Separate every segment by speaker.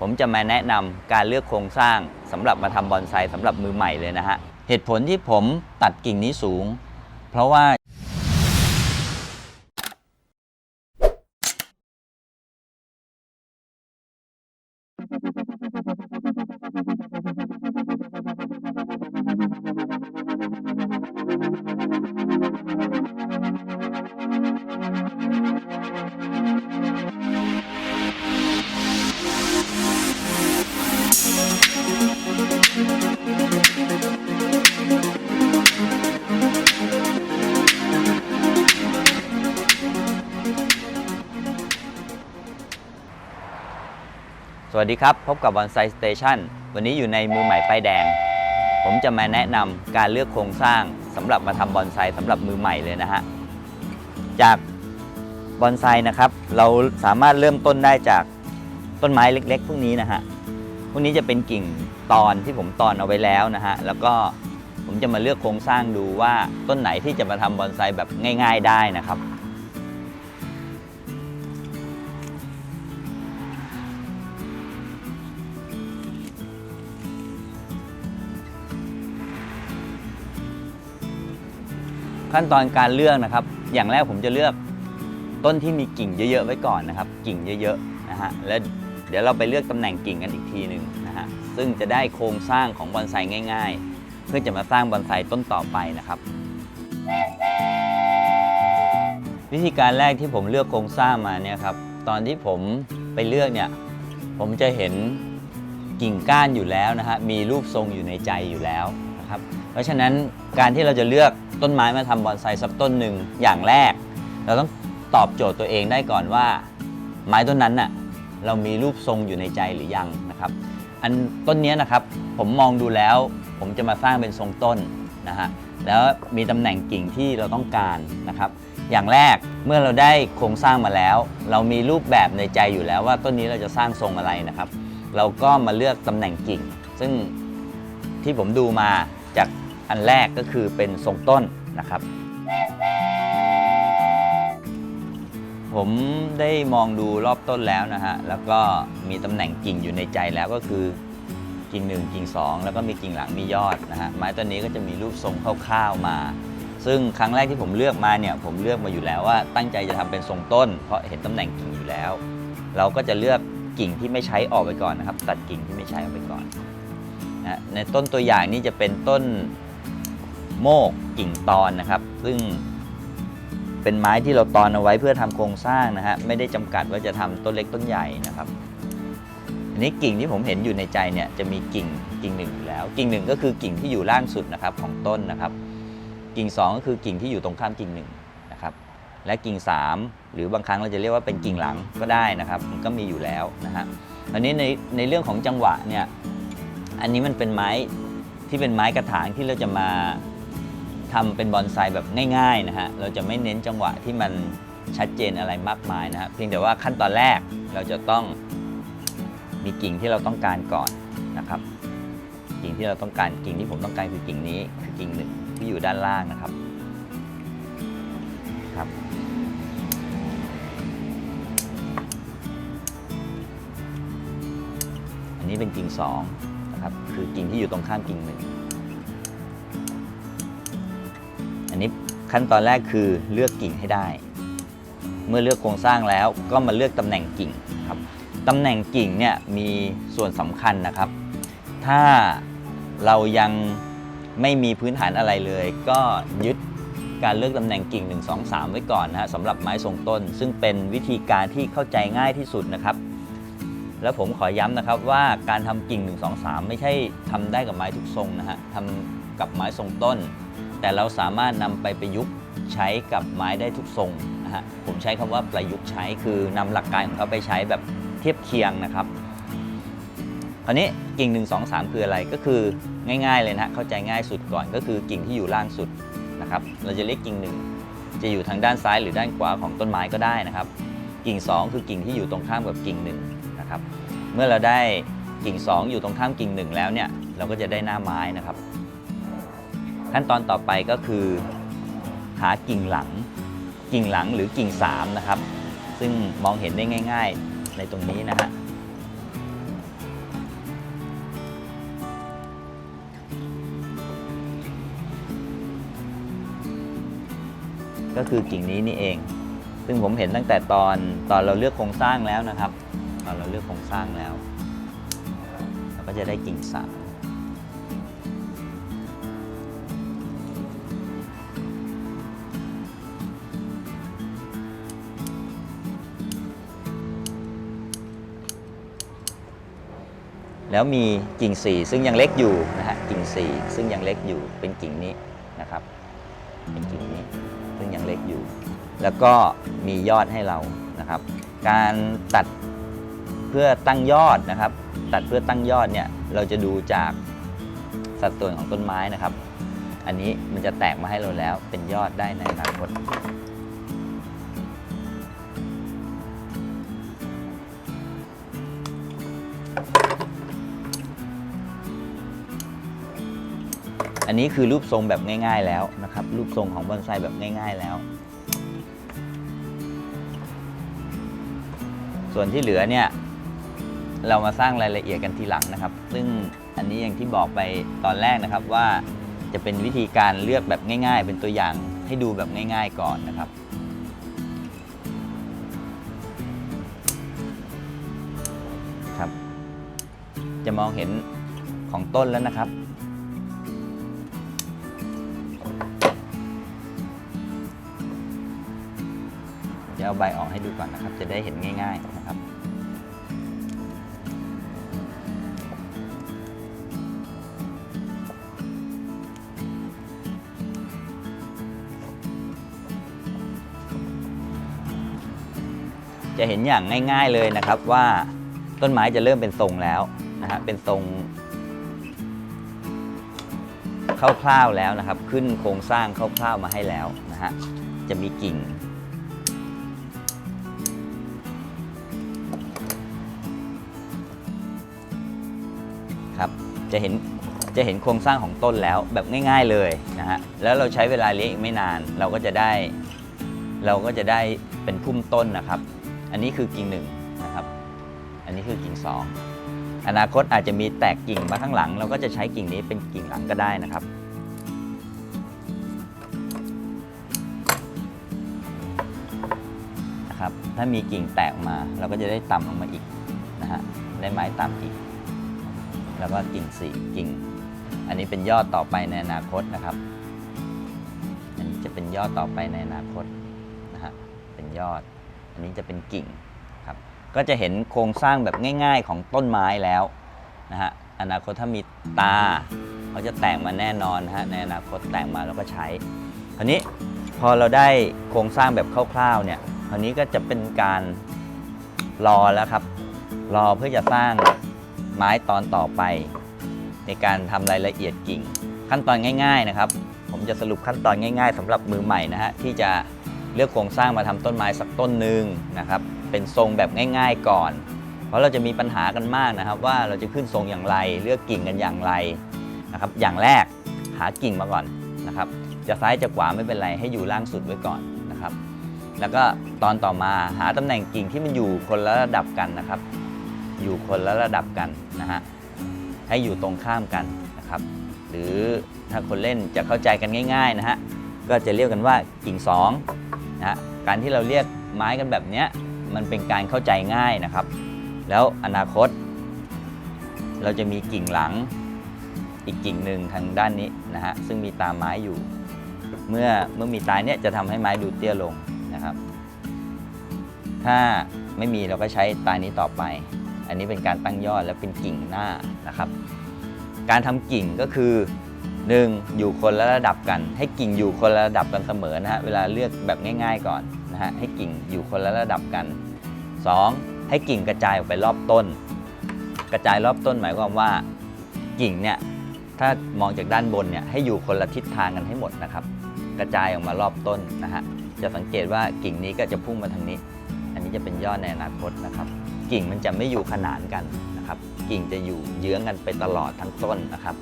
Speaker 1: ผมจะมาแนะนำการเลือกโครงสร้างสำหรับมาทำบอนไซสำหรับมือใหม่เลยนะฮะ เหตุผลที่ผมตัดกิ่งนี้สูง เพราะว่า วัสดีครับ พบกับบอนไซสเตชันวันนี้อยู่ในมือใหม่ป้ายแดง ผมจะมาแนะนำการเลือกโครงสร้างสำหรับมาทำบอนไซสำหรับมือใหม่เลยนะฮะ จากบอนไซนะครับ เราสามารถเริ่มต้นได้จากต้นไม้เล็กๆ พวกนี้นะฮะ พวกนี้จะเป็นกิ่งตอนที่ผมตอนเอาไว้แล้วนะฮะ แล้วก็ผมจะมาเลือกโครงสร้างดูว่าต้นไหนที่จะมาทำบอนไซแบบง่าย ๆ ได้นะครับ ขั้นตอนการเลือกนะครับ อย่างแรกผมจะเลือกต้นที่มีกิ่งเยอะๆไว้ก่อนนะครับ กิ่งเยอะๆนะฮะแล้วเดี๋ยวเราไปเลือกตำแหน่งกิ่งกันอีกทีหนึ่งนะฮะซึ่งจะได้โครงสร้างของบอนไซง่าย ๆ เพื่อจะมาสร้างบอนไซต้นต่อไปนะครับ วิธีการแรกที่ผมเลือกโครงสร้างมาเนี่ยครับตอนที่ผมไปเลือกเนี่ยผมจะเห็นกิ่งก้านอยู่แล้วนะฮะมีรูปทรงอยู่ในใจอยู่แล้ว ครับ เพราะฉะนั้นการที่เราจะเลือกต้นไม้มาทำบอนไซสักต้นหนึ่งอย่างแรก เราต้องตอบโจทย์ตัวเองได้ก่อนว่า ไม้ต้นนั้นน่ะเรามีรูปทรงอยู่ในใจหรือยังนะครับ อันต้นนี้นะครับผมมองดูแล้ว ผมจะมาสร้างเป็นทรงต้นนะฮะแล้วมีตำแหน่งกิ่งที่เราต้องการนะครับ อย่างแรกเมื่อเราได้โครงสร้างมาแล้ว เรามีรูปแบบในใจอยู่แล้วว่าต้นนี้เราจะสร้างทรงอะไรนะครับ เราก็มาเลือกตำแหน่งกิ่ง ซึ่ง ที่ผมดูมาจากอันแรกก็คือเป็นทรงต้นนะครับ ผมได้มองดูรอบต้นแล้วนะฮะ แล้วก็มีตำแหน่งกิ่งอยู่ในใจแล้วก็คือกิ่งหนึ่งกิ่งสองแล้วก็มีกิ่งหลังมียอดนะฮะไม้ต้นนี้ก็จะมีรูปทรงคร่าวๆมา ซึ่งครั้งแรกที่ผมเลือกมาเนี่ยผมเลือกมาอยู่แล้วว่าตั้งใจจะทำเป็นทรงต้น เพราะเห็นตำแหน่งกิ่งอยู่แล้ว เราก็จะเลือกกิ่งที่ไม่ใช้ออกไปก่อนนะครับ ตัดกิ่งที่ไม่ใช้ออกไปก่อน นะในต้นตัวอย่างนี้จะเป็นต้นโมกกิ่งตอนนะครับ ซึ่งเป็นไม้ที่เราตอนเอาไว้เพื่อทำโครงสร้างนะฮะไม่ได้จำกัดว่าจะทำต้นเล็กต้นใหญ่นะครับอันนี้กิ่งที่ผมเห็นอยู่ในใจเนี่ยจะมีกิ่งกิ่งหนึ่งอยู่แล้ว กิ่งหนึ่งก็คือกิ่งที่อยู่ล่างสุดนะครับของต้นนะครับ กิ่งสองก็คือกิ่งที่อยู่ตรงข้ามกิ่งหนึ่งนะครับและกิ่งสามหรือบางครั้งเราจะเรียกว่าเป็นกิ่งหลังก็ได้นะครับ มันก็มีอยู่แล้วนะฮะอันนี้ในในเรื่องของจังหวะเนี่ย อันนี้มันเป็นไม้ที่เป็นไม้กระถางที่เราจะมาทำเป็นบอนไซแบบง่ายๆนะฮะ เราจะไม่เน้นจังหวะที่มันชัดเจนอะไรมากมายนะฮะ เพียงแต่ว่าขั้นตอนแรกเราจะต้องมีกิ่งที่เราต้องการก่อนนะครับ กิ่งที่เราต้องการกิ่งที่ผมต้องการคือกิ่งนี้คือกิ่งหนึ่งที่อยู่ด้านล่างนะครับครับ อันนี้เป็นกิ่งสอง นะครับ คือกิ่งที่อยู่ตรงข้ามกิ่งหนึ่ง อันนี้ขั้นตอนแรกคือเลือกกิ่งให้ได้ เมื่อเลือกโครงสร้างแล้วก็มาเลือกตำแหน่งกิ่งครับตำแหน่งกิ่งเนี่ยมีส่วนสำคัญนะครับ ถ้าเรายังไม่มีพื้นฐานอะไรเลย ก็ยึดการเลือกตำแหน่งกิ่ง 1 2 3 ไว้ก่อนนะฮะสำหรับไม้ทรงต้น ซึ่งเป็นวิธีการที่เข้าใจง่ายที่สุดนะครับ แล้วผมขอย้ำนะครับว่าการทำกิ่ง 1 2 3 ไม่ใช่ทำได้กับไม้ทุกทรงนะฮะทำกับไม้ทรงต้น แต่เราสามารถนำไปประยุกต์ใช้กับไม้ได้ทุกทรงนะฮะผมใช้คำว่าประยุกต์ใช้คือนำหลักการของเขาไปใช้แบบเทียบเคียงนะครับคราวนี้กิ่ง 1 2 3 คืออะไรก็คือง่าย ๆ เลยนะเข้าใจง่ายสุดก่อนก็คือกิ่งที่อยู่ล่างสุดนะครับเราจะเรียกกิ่งหนึ่งจะอยู่ทางด้านซ้ายหรือด้านขวาของต้นไม้ก็ได้นะครับ กิ่ง 2 คือกิ่งที่อยู่ตรงข้ามกับกิ่งห ครับ เมื่อเราได้กิ่ง 2 อยู่ตรงข้ามกิ่ง 1 แล้วเนี่ยเราก็จะได้หน้าไม้นะครับ ขั้นตอนต่อไปก็คือหากิ่งหลัง กิ่งหลังหรือกิ่ง 3 นะครับ ซึ่งมองเห็นได้ง่าย ๆในตรงนี้นะฮะก็คือกิ่งนี้นี่เอง ซึ่งผมเห็นตั้งแต่ตอนตอนเราเลือกโครงสร้างแล้วนะครับ ตอเราเลือกโครงสร้างแล้ว เราก็จะได้กิ่งสามแล้วมีกิ่งสี่ซึ่งยังเล็กอยู่นะฮะกิ่งสี่ซึ่งยังเล็กอยู่เป็นกิ่งนี้นะครับ เป็นกิ่งนี้ซึ่งยังเล็กอยู่ แล้วก็มียอดให้เรานะครับ การตัด พื่อตั้งยอดนะครับ ตัดเพื่อตั้งยอดเนี่ยเราจะดูจากสัดส่วนของต้นไม้นะครับ อันนี้มันจะแตกมาให้เราแล้วเป็นยอดได้ในอนาคตอันนี้คือรูปทรงแบบง่าย ๆ แล้วนะครับ รูปทรงของบอนไซแบบง่าย ๆแล้ว ส่วนที่เหลือเนี่ย เรามาสร้างรายละเอียดกันทีหลังนะครับ ซึ่งอันนี้อย่างที่บอกไปตอนแรกนะครับว่าจะเป็นวิธีการเลือกแบบง่าย ๆ เป็นตัวอย่างให้ดูแบบง่าย ๆ ก่อนนะครับครับ จะมองเห็นของต้นแล้วนะครับ จะเอาใบออกให้ดูก่อนนะครับ จะได้เห็นง่าย ๆนะครับ จะเห็นอย่างง่ายๆเลยนะครับว่าต้นไม้จะเริ่มเป็นทรงแล้วนะฮะเป็นทรงคร่าวๆแล้วนะครับ ขึ้นโครงสร้างคร่าวๆมาให้แล้วนะฮะจะมีกิ่ง ครับจะเห็นจะเห็นโครงสร้างของต้นแล้วแบบง่าย ๆเลยนะฮะแล้วเราใช้เวลาเลี้ยงอีกไม่นาน เราก็จะได้ เราก็จะได้เป็นพุ่มต้นนะครับ อันนี้คือกิ่งหนึ่งนะครับ อันนี้คือกิ่งสองอนาคตอาจจะมีแตกกิ่งมาข้างหลัง เราก็จะใช้กิ่งนี้เป็นกิ่งหลังก็ได้นะครับ นะครับ ถ้ามีกิ่งแตกออกมาเราก็จะได้ต่ำลงมาอีกนะฮะ ได้ไม้ต่ำอีก แล้วก็กิ่งสี่กิ่ง อันนี้เป็นยอดต่อไปในอนาคตนะครับ อันนี้จะเป็นยอดต่อไปในอนาคตนะฮะ เป็นยอด อันนี้จะเป็นกิ่งครับก็จะเห็นโครงสร้างแบบง่าย ๆ ของต้นไม้แล้วนะฮะอนาคตถ้ามีตาเขาจะแต่งมาแน่นอนนะฮะในอนาคตแต่งมาแล้วก็ใช้คราวนี้พอเราได้โครงสร้างแบบคร่าวๆเนี่ยคราวนี้ก็จะเป็นการรอแล้วครับ รอเพื่อจะสร้างไม้ตอนต่อไป ในการทำรายละเอียดกิ่ง ขั้นตอนง่าย ๆนะครับ ผมจะสรุปขั้นตอนง่าย ๆสำหรับมือใหม่นะฮะที่จะ เลือกโครงสร้างมาทำต้นไม้สักต้นหนึ่งนะครับเป็นทรงแบบง่าย ๆก่อน เพราะเราจะมีปัญหากันมากนะครับ ว่าเราจะขึ้นทรงอย่างไร เลือกกิ่งกันอย่างไรนะครับ อย่างแรกหากิ่งมาก่อนนะครับ จะซ้ายจะขวาไม่เป็นไรให้อยู่ล่างสุดไว้ก่อนนะครับ แล้วก็ตอนต่อมาหาตำแหน่งกิ่งที่มันอยู่คนละระดับกันนะครับ อยู่คนละระดับกันนะฮะให้อยู่ตรงข้ามกันนะครับ หรือถ้าคนเล่นจะเข้าใจกันง่าย ๆนะฮะก็จะเรียกกันว่ากิ่งสอง นะการที่เราเรียกไม้กันแบบนี้มันเป็นการเข้าใจง่ายนะครับ แล้วอนาคต เราจะมีกิ่งหลังอีกกิ่งหนึ่งทางด้านนี้นะฮะซึ่งมีตาไม้อยู่ เมื่อเมื่อมีตาเนี่ยจะทำให้ไม้ดูเตี้ยลงนะครับ ถ้าไม่มีเราก็ใช้ตานี้ต่อไป อันนี้เป็นการตั้งยอดและเป็นกิ่งหน้านะครับ การทำกิ่งก็คือ 1. อยู่คนละระดับกัน ให้กิ่งอยู่คนละระดับกันเสมอนะฮะเวลาเลือกแบบง่าย ๆก่อนนะฮะให้กิ่งอยู่คนละระดับกัน 2. ให้กิ่งกระจายออกไปรอบต้น กระจายรอบต้นหมายความว่ากิ่งเนี่ยถ้ามองจากด้านบนเนี่ยให้อยู่คนละทิศทางกันให้หมดนะครับ กระจายออกมารอบต้นนะฮะจะสังเกตว่ากิ่งนี้ก็จะพุ่งมาทางนี้ อันนี้จะเป็นยอดในอนาคตนะครับ กิ่งมันจะไม่อยู่ขนานกันนะครับ กิ่งจะอยู่เยื้องกันไปตลอดทั้งต้นนะครับ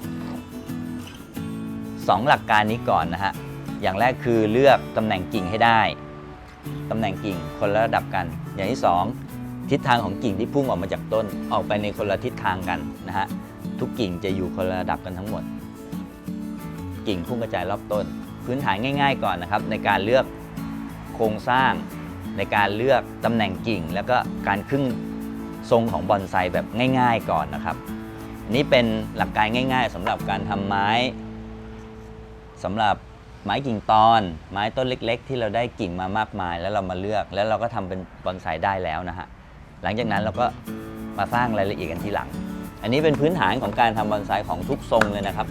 Speaker 1: สองหลักการนี้ก่อนนะฮะ อย่างแรกคือเลือกตำแหน่งกิ่งให้ได้ ตำแหน่งกิ่งคนละระดับกัน อย่างที่สองทิศทางของกิ่งที่พุ่งออกมาจากต้นออกไปในคนละทิศทางกันนะฮะ ทุกกิ่งจะอยู่คนละระดับกันทั้งหมด กิ่งพุ่งกระจายรอบต้น พื้นฐานง่าย ๆ ก่อนนะครับ ในการเลือกโครงสร้างในการเลือกตำแหน่งกิ่ง แล้วก็การครึ่งทรงของบอนไซแบบง่าย ๆ ก่อนนะครับ นี่เป็นหลักการง่าย ๆสำหรับการทำไม้ สำหรับไม้กิ่งตอน ไม้ต้นเล็ก ๆ ที่เราได้กิ่งมามากมาย แล้วเรามาเลือกแล้วเราก็ทำเป็นบอนไซได้แล้วนะฮะหลังจากนั้นเราก็มาสร้างรายละเอียดกันทีหลัง อันนี้เป็นพื้นฐานของการทำบอนไซของทุกทรงเลยนะครับ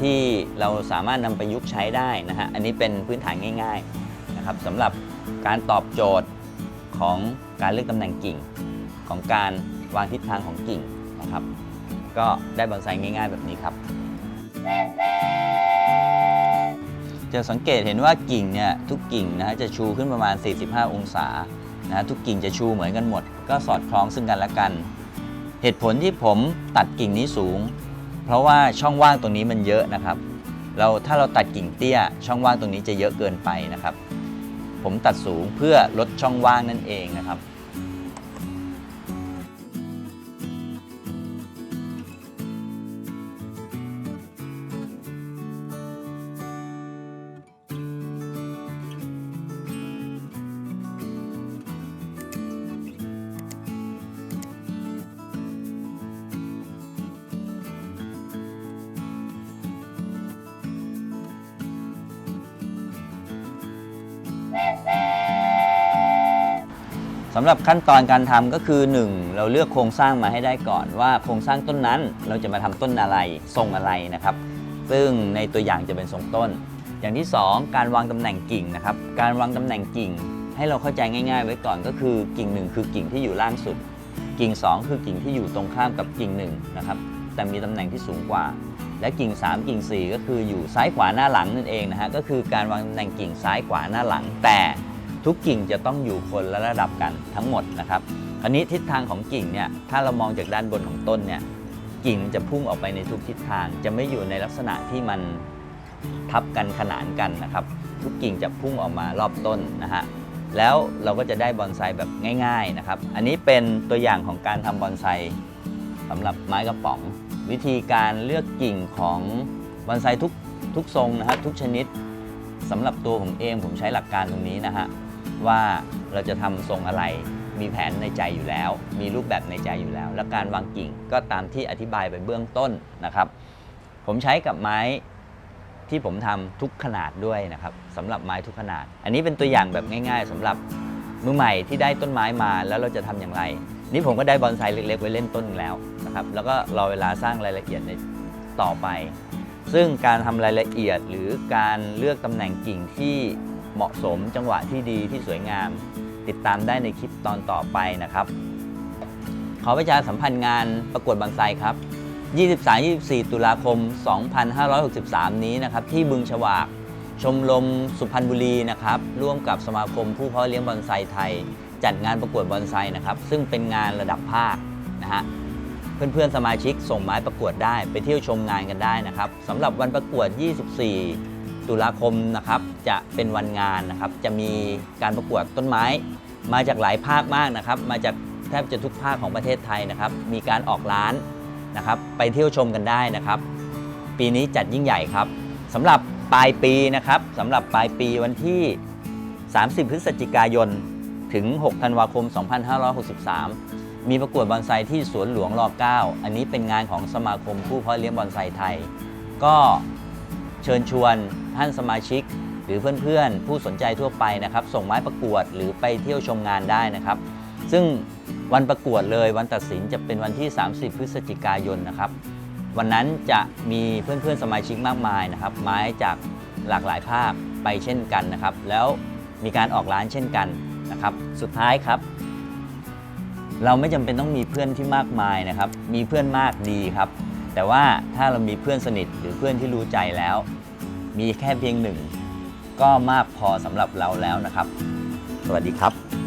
Speaker 1: ที่เราสามารถนำไปยุกต์ใช้ได้นะฮะอันนี้เป็นพื้นฐานง่ายๆนะครับสำหรับการตอบโจทย์ของการเลือกตำแหน่งกิ่ง ของการวางทิศทางของกิ่งนะครับ ก็ได้บอนไซง่ายๆ แบบนี้ครับ จะสังเกตเห็นว่ากิ่งเนี่ยทุกกิ่งนะฮะจะชูขึ้นประมาณ 45 องศานะฮะทุกกิ่งจะชูเหมือนกันหมด ก็สอดคล้องซึ่งกันและกัน เหตุผลที่ผมตัดกิ่งนี้สูง เพราะว่าช่องว่างตรงนี้มันเยอะนะครับ เราถ้าเราตัดกิ่งเตี้ย ช่องว่างตรงนี้จะเยอะเกินไปนะครับ ผมตัดสูงเพื่อลดช่องว่างนั่นเองนะครับ สำหรับขั้นตอนการทำก็คือ 1. เราเลือกโครงสร้างมาให้ได้ก่อนว่าโครงสร้างต้นนั้นเราจะมาทำต้นอะไรทรงอะไรนะครับ ซึ่งในตัวอย่างจะเป็นทรงต้น อย่างที่ 2 การวางตำแหน่งกิ่งนะครับ การวางตำแหน่งกิ่ง ให้เราเข้าใจง่าย ๆ ไว้ก่อนก็คือกิ่งหนึ่งคือกิ่งที่อยู่ล่างสุด กิ่ง 2 คือกิ่งที่อยู่ตรงข้ามกับกิ่ง1นะครับแต่มีตำแหน่งที่สูงกว่า และกิ่ง 3 กิ่ง 4 ก็คืออยู่ซ้ายขวาหน้าหลังนั่นเองนะฮะก็คือการวางตำแหน่งกิ่งซ้ายขวาหน้าหลังแต่ ทุกกิ่งจะต้องอยู่คนละระดับกันทั้งหมดนะครับอันนี้ทิศทางของกิ่งเนี่ยถ้าเรามองจากด้านบนของต้นเนี่ยกิ่งจะพุ่งออกไปในทุกทิศทางจะไม่อยู่ในลักษณะที่มันทับกันขนานกันนะครับ ทุกกิ่งจะพุ่งออกมารอบต้นนะฮะแล้วเราก็จะได้บอนไซแบบง่ายๆนะครับ อันนี้เป็นตัวอย่างของการทำบอนไซสำหรับไม้กระป๋อง วิธีการเลือกกิ่งของบอนไซทุกทุกทรงนะครับทุกชนิดสำหรับตัวผมเองผมใช้หลักการตรงนี้นะฮะ ว่าเราจะทำทรงอะไร มีแผนในใจอยู่แล้ว มีรูปแบบในใจอยู่แล้ว และการวางกิ่งก็ตามที่อธิบายไปเบื้องต้นนะครับ ผมใช้กับไม้ที่ผมทำทุกขนาดด้วยนะครับสำหรับไม้ทุกขนาด อันนี้เป็นตัวอย่างแบบง่าย ๆสำหรับมือใหม่ที่ได้ต้นไม้มาแล้วเราจะทำอย่างไร นี่ผมก็ได้บอนไซเล็กๆ ไว้เล่นต้นแล้วนะครับแล้วก็รอเวลาสร้างรายละเอียดในต่อไป ซึ่งการทำรายละเอียดหรือการเลือกตำแหน่งกิ่งที่ เหมาะสมจังหวะที่ดีที่สวยงาม ติดตามได้ในคลิปตอนต่อไปนะครับ ขอประชาสัมพันธ์งานประกวดบอนไซครับ 23-24 ตุลาคม 2563 นี้นะครับ ที่บึงฉวากชมรมสุพรรณบุรีนะครับ ร่วมกับสมาคมผู้เพาะเลี้ยงบอนไซไทย จัดงานประกวดบอนไซนะครับ ซึ่งเป็นงานระดับภาคนะฮะเพื่อนๆสมาชิกส่งไม้ประกวดได้ไปเที่ยวชมงานกันได้นะครับสำหรับวันประกวด 24 ตุลาคมนะครับจะเป็นวันงานนะครับ จะมีการประกวดต้นไม้ มาจากหลายภาคมากนะครับ มาจากแทบจะทุกภาคของประเทศไทยนะครับ มีการออกร้านนะครับ ไปเที่ยวชมกันได้นะครับ ปีนี้จัดยิ่งใหญ่ครับสำหรับปลายปีนะครับสำหรับปลายปีวันที่ 30 พฤศจิกายนถึง 6 ธันวาคม 2563 มีประกวดบอนไซที่สวนหลวงรอ9อันนี้เป็นงานของสมาคมผู้เพาะเลี้ยงบอนไซไทย ก็เชิญชวน ท่านสมาชิก หรือเพื่อนๆ ผู้สนใจทั่วไปนะครับ ส่งไม้ประกวดหรือไปเที่ยวชมงานได้นะครับ ซึ่งวันประกวดเลยวันตัดสินจะเป็นวันที่ 30 พฤศจิกายนนะครับ วันนั้นจะมีเพื่อนๆสมาชิกมากมายนะครับ ไม้จากหลากหลายภาคไปเช่นกันนะครับ แล้วมีการออกร้านเช่นกันนะครับ สุดท้ายครับ เราไม่จำเป็นต้องมีเพื่อนที่มากมายนะครับ มีเพื่อนมากดีครับ แต่ว่าถ้าเรามีเพื่อนสนิทหรือเพื่อนที่รู้ใจแล้ว มีแค่เพียงหนึ่งก็มากพอสำหรับเราแล้วนะครับ สวัสดีครับ